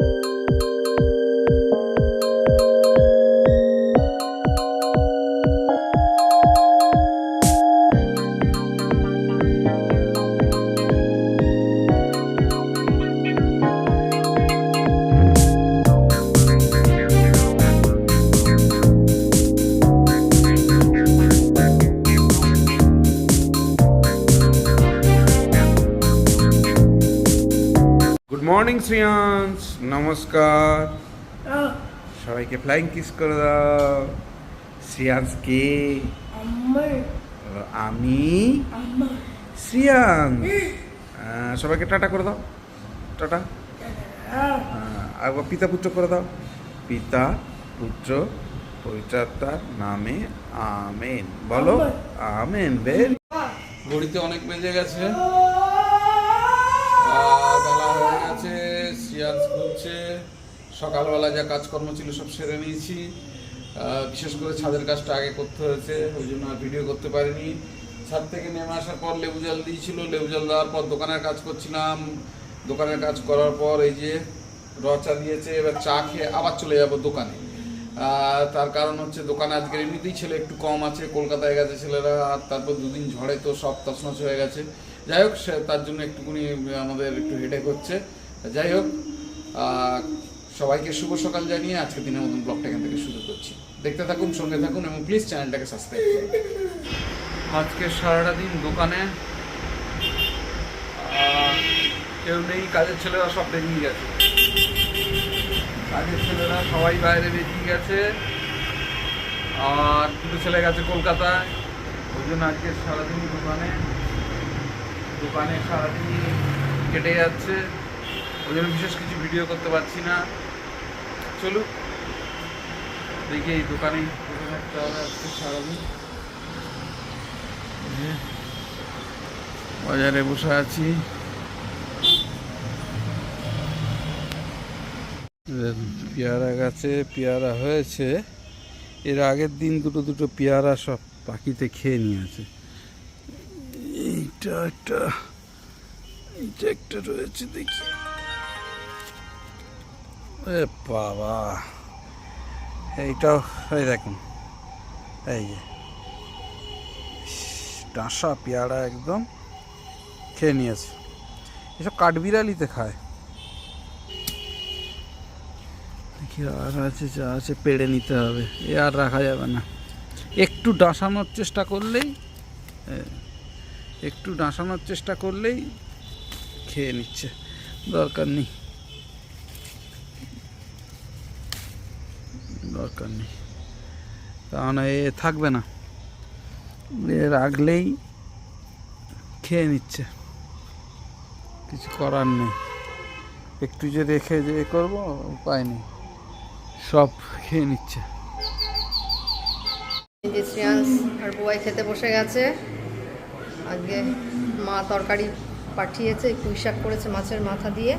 you morning Shriyansh নমস্কার সবাইকে flying kiss করে দাও শ্রিয়াংশ কে আমি শ্রিয়াংশ সবাইকে টাটা করে দাও টাটা একবার পিতা পুত্র করে দাও পিতা পুত্র পবিত্রাত্মার নামে আমেন বলো আমেন বের ঘড়িতে অনেক বেজে গেছে। আহ, সকালবেলা যা কাজকর্ম ছিল সব সেরে নিয়েছি। বিশেষ করে ছাদের কাজটা আগে করতে হয়েছে, ওই জন্য আর ভিডিও করতে পারিনি। ছাদ থেকে নেমে আসার পর লেবু জল দিয়েছিল, লেবু জল দেওয়ার পর দোকানের কাজ করছিলাম। দোকানের কাজ করার পর এই যে র চা দিয়েছে, এবার চা খেয়ে আবার চলে যাব দোকানে। তার কারণ হচ্ছে দোকানে আজকের এমনিতেই ছেলে একটু কম আছে, কলকাতায় গেছে ছেলেরা তারপর দুদিন ঝড়ে তো সব তছনছ হয়ে গেছে। যাই হোক তার জন্য একটুখানি আমাদের একটু হেডেক হচ্ছে। যাই হোক সবাইকে শুভ সকাল জানিয়ে আজকে দিনের মতন ব্লগটা এখান থেকে শুরু করছি। দেখতে থাকুন, সঙ্গে থাকুন এবং প্লিজ চ্যানেলটাকে সাবস্ক্রাইব করুন। আজকে সারাটা দিন দোকানে কেউ নেই, কাজের ছেলেরা সব বেরিয়ে গেছে। কাজের ছেলেরা সবাই বাইরে বেরিয়ে গেছে। আর দুটো ছেলে গেছে কলকাতায়। ওই জন্য আজকে সারাদিন দোকানে। দোকানে সারাদিন কেটে যাচ্ছে। ওই জন্য বিশেষ কিছু ভিডিও করতে পারছি না। চলুক, দেখি এই দোকানেই বসে থাকতে হবে আজকে সারাদিন। বাজারে বসে আছি। পেয়ারা গাছে পেয়ারা হয়েছে। এর আগের দিন দুটো দুটো পেয়ারা সব পাখিতে খেয়ে নিয়েছে। এইটা একটা এইটা একটা রয়েছে দেখি। এ বাবা এইটাও এই দেখুন এই যে। ডাঁসা পেয়ারা একদম খেয়ে নিয়েছে। এসব কাঠবিড়ালিতে খায়। দেখি আর আছে যা আছে পেড়ে নিতে হবে। এ আর রাখা যাবে না। একটু ডাসানোর চেষ্টা করলেই এ, একটু ডাসানোর চেষ্টা করলেই খেয়ে নিচ্ছে। দরকার নেই। দরকার নেই। কারণ এ থাকবে না। এ রাখলেই খেয়ে নিচ্ছে। কিছু করার নেই। একটু যে রেখে যে করব, উপায় নেই। সব খেয়ে নিচ্ছে। আর বুয়াই খেতে বসে গেছে। আজকে মা তরকারি পাঠিয়েছে পুঁই শাক করেছে মাছের মাথা দিয়ে।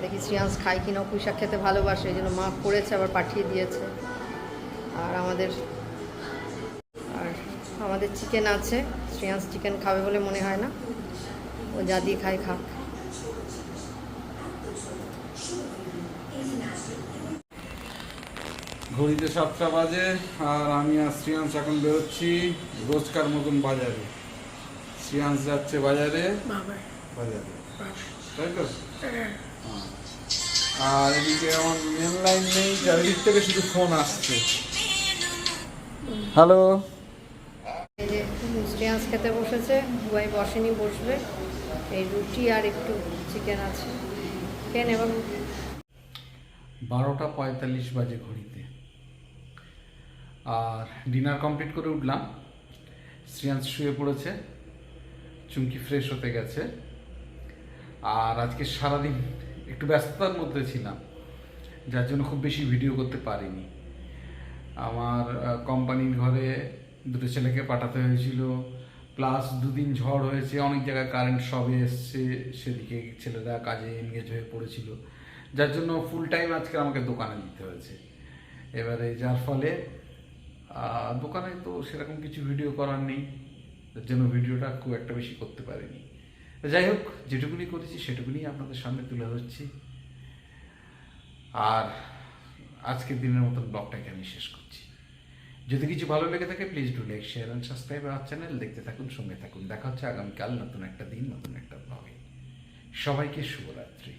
দেখি শ্রেয়াংশ খায় কিনা পুঁই শাক খেতে ভালোবাসে, এই জন্য মা করেছে, আবার পাঠিয়ে দিয়েছে। আর আমাদের আর আমাদের চিকেন আছে, শ্রেয়াংশ চিকেন খাবে বলে মনে হয় না। ও যা দিয়ে খায় খাক। ঘড়িতে সাতটা বাজে, আর আমি আর শ্রিয়াংশ এখন বেরোচ্ছি, রোজকার মতন বাজারে। শ্রিয়াংশ যাচ্ছে বাজারে? বাজারে। তাই তো? হ্যাঁ। আর এদিকে আমার মেন লাইন নেই চারিদিক থেকে শুধু ফোন আসছে। হ্যালো এই খেতে বসেছে বুয়াই বসেনি বসবে। এই রুটি আর একটু চিকেন আছে। খেয়ে নেব বারোটা পঁয়তাল্লিশ বাজে ঘড়িতে। আর ডিনার কমপ্লিট করে উঠলাম। শ্রিয়াংশ শুয়ে পড়েছে। চুমকি ফ্রেশ হতে গেছে। আর আজকে সারাদিন একটু ব্যস্ততার মধ্যে ছিলাম, যার জন্য খুব বেশি ভিডিও করতে পারিনি। আমার কোম্পানির ঘরে দুটো ছেলেকে পাঠাতে হয়েছিল প্লাস দুদিন ঝড় হয়েছে, অনেক জায়গায় কারেন্ট সবে এসছে, সেদিকে ছেলেরা কাজে এনগেজ হয়ে পড়েছিল। যার জন্য ফুল টাইম আজকে আমাকে দোকানে দিতে হয়েছে। এবারে যার ফলে দোকানে তো সেরকম কিছু ভিডিও করার নেই। যার জন্য ভিডিওটা খুব একটা বেশি করতে পারিনি। যাই হোক, যেটুকুনি করেছি সেটুকুনি আপনাদের সামনে তুলে ধরছি। আর আজকের দিনের মতন ব্লগটাকে আমি শেষ করছি। যদি কিছু ভালো লেগে থাকে please do like share and subscribe আমার চ্যানেল দেখতে থাকুন, সঙ্গে থাকুন। দেখা হচ্ছে আগামীকাল নতুন একটা দিন, নতুন একটা ব্লগে সবাইকে শুভরাত্রি।